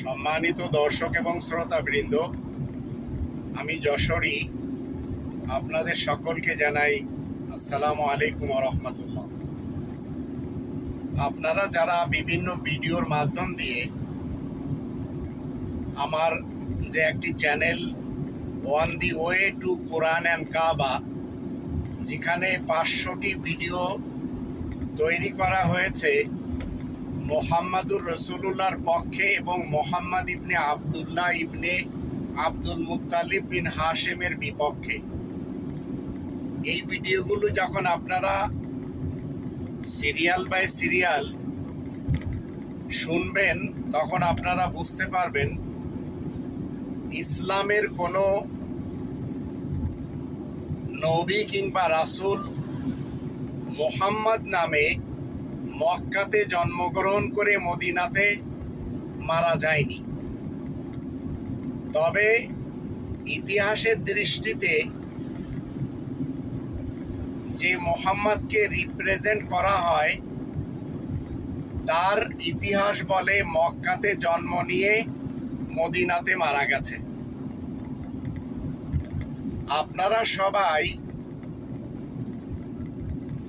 সম্মানিত দর্শক এবং শ্রোতাবৃন্দ, আমি যশোরী। আপনাদের সকলকে জানাই আসসালামু আলাইকুম রহমতুল্লাহ আপনারা যারা বিভিন্ন ভিডিওর মাধ্যম দিয়ে আমার যে একটি channel, one the way to Quran and Kaaba, যেখানে পাঁচশোটি ভিডিও তৈরি করা হয়েছে মোহাম্মদুর রসুল্লাহর পক্ষে এবং Muhammad ibn Abdullah ibn Abdul Muttalib bin হাশেমের বিপক্ষে। এই ভিডিওগুলো যখন আপনারা সিরিয়াল বাই সিরিয়াল শুনবেন, তখন আপনারা বুঝতে পারবেন ইসলামের কোনো নবী কিংবা রাসূল মোহাম্মদ নামে মক্কাতে জন্মগ্রহণ করে মদিনাতে মারা যায়নি। তবে ইতিহাসের দৃষ্টিতে যে মোহাম্মদকে রিপ্রেজেন্ট করা হয়, তার ইতিহাস বলে মক্কাতে জন্ম নিয়ে মদিনাতে মারা গেছে। আপনারা সবাই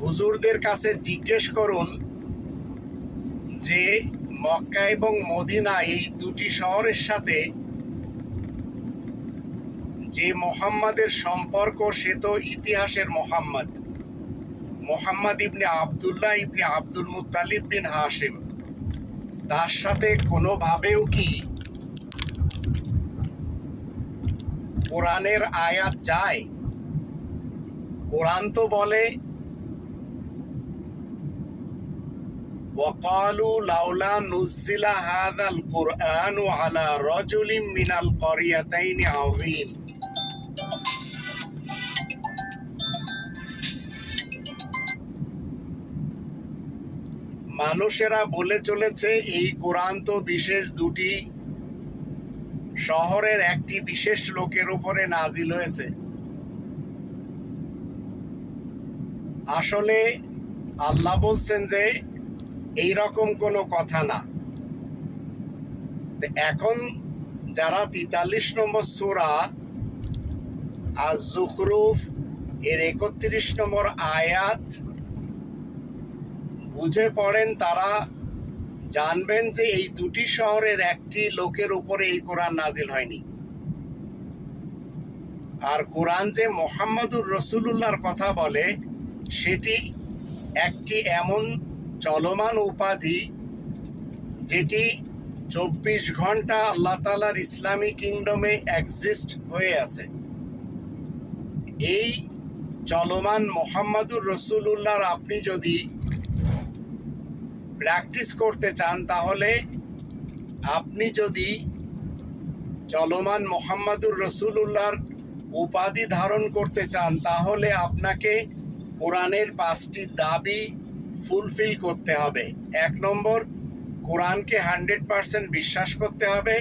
হুজুরদের কাছে জিজ্ঞেস করুন যে মক্কা এবং মদিনা এই দুটি শহরের সাথে যে মোহাম্মদের সম্পর্ক, সে তো ইতিহাসের Mohammad. Mohammad ibn Abdullah ibn Abdul Muttalib বিন হাশিম। তার সাথে কোনোভাবেও কি কোরআনের আয়াত যায়? কোরআন তো বলে وقالوا لولا نزل هذا القرآن على رجل من القريتين عظيم মানুষেরা বলে চলেছে এই কোরআন তো বিশেষ দুটি শহরের একটি বিশেষ লোকের উপরে নাজিল হয়েছে আসলে আল্লাহ বলছেন যে এই রকম কোনো কথা না। এখন যারা তিতাল্লিশ নম্বর সুরা আর জুখরুফ এর একত্রিশ নম্বর আয়াত বুঝে পড়েন তারা জানবেন যে এই দুটি শহরের একটি লোকের উপরে এই কোরআন নাজিল হয়নি। আর কোরআন যে মোহাম্মদুর রসুল্লাহর কথা বলে, সেটি একটি এমন চলমান উপাধি, যেটি চব্বিশ ঘণ্টা আল্লাহ তালার ইসলামী কিংডমে এক্সিস্ট হয়ে আছে। এই চলমান মোহাম্মদুর রসুল্লাহর আপনি যদি প্র্যাকটিস করতে চান, তাহলে আপনি যদি চলমান মোহাম্মদুর রসুল্লাহর উপাধি ধারণ করতে চান, তাহলে আপনাকে কোরআনের পাঁচটি দাবি ফুলফিল করতে হবে। এক নম্বর, কোরআনকে হান্ড্রেড পার্সেন্ট বিশ্বাস করতে হবে।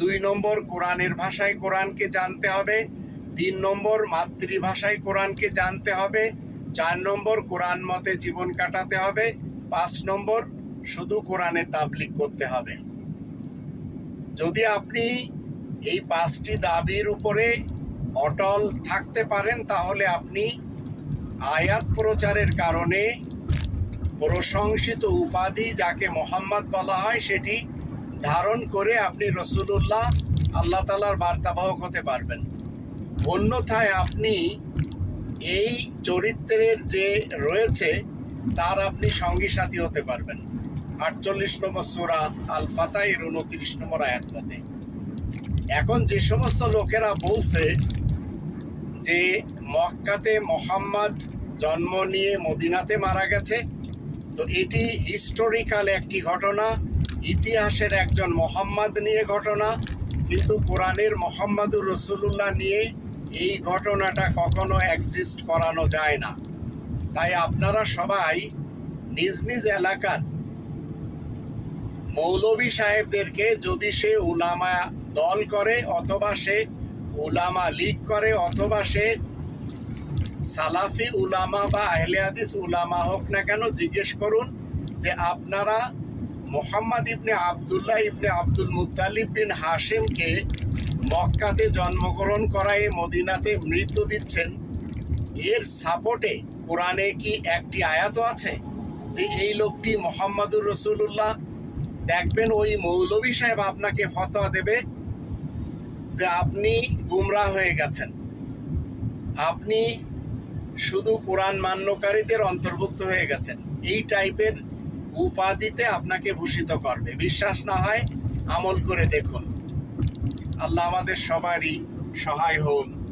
দুই নম্বর, কোরআনের ভাষায় কোরআনকে জানতে হবে। তিন নম্বর, মাতৃভাষায় কোরআনকে জানতে হবে। চার নম্বর, কোরআন মতে জীবন কাটাতে হবে। পাঁচ নম্বর, শুধু কোরআনে তাবলিক করতে হবে। যদি আপনি এই পাঁচটি দাবির উপরে অটল থাকতে পারেন, তাহলে আপনি আয়াত প্রচারের কারণে প্রশংসিত উপাধি যাকে মোহাম্মদ বলা হয়, সেটি ধারণ করে আপনি রসুল্লাহ আল্লাহ তালার বার্তাবাহক হতে পারবেন। অন্যথায় আপনি এই চরিত্রের যে রয়েছে, তার আপনি সঙ্গী সাথী হতে পারবেন। আটচল্লিশ নম্বর সোরা আল ফাতাইয়ের উনত্রিশ নম্বর আয়াত এখন যে সমস্ত লোকেরা বলছে যে মক্কাতে মোহাম্মদ জন্ম নিয়ে মদিনাতে মারা গেছে তো এটি হিস্টোরিক্যাল একটি ঘটনা, ইতিহাসের একজন মোহাম্মদ নিয়ে ঘটনা, কিন্তু কোরআনের মোহাম্মদুর রসুল্লাহ নিয়ে এই ঘটনাটা কখনো এক্সিস্ট করানো যায় না। তাই আপনারা সবাই নিজ নিজ এলাকার মৌলবী সাহেবদেরকে যদি সে উলামা দল করে অথবা সে উলামা লীগ করে অথবা সে সালাফি উলামা বা আহলে হাদিস উলামা হোক না কেন, জিজ্ঞেস করুন যে আপনারা Muhammad ibn Abdullah ibn Abdul Muttalib bin হাশিমকে মক্কাতে জন্মগ্রহণ করায় মদিনাতে মৃত্যু দিচ্ছেন। এর সাপোর্টে কোরআনে কি একটি আয়াত আছে যে এই লোকটি মোহাম্মদুর রসুল্লাহ দেখবেন ওই মৌলবী সাহেব আপনাকে ফতোয়া দেবে যে আপনি গুমরা হয়ে গেছেন। আপনি শুধু কোরআন মান্যকারীদের অন্তর্ভুক্ত হয়ে গেছেন। এই টাইপের উপাধিতে আপনাকে ভূষিত করবে। বিশ্বাস না হয় আমল করে দেখুন। আল্লাহ আমাদের সবারই সহায় হন।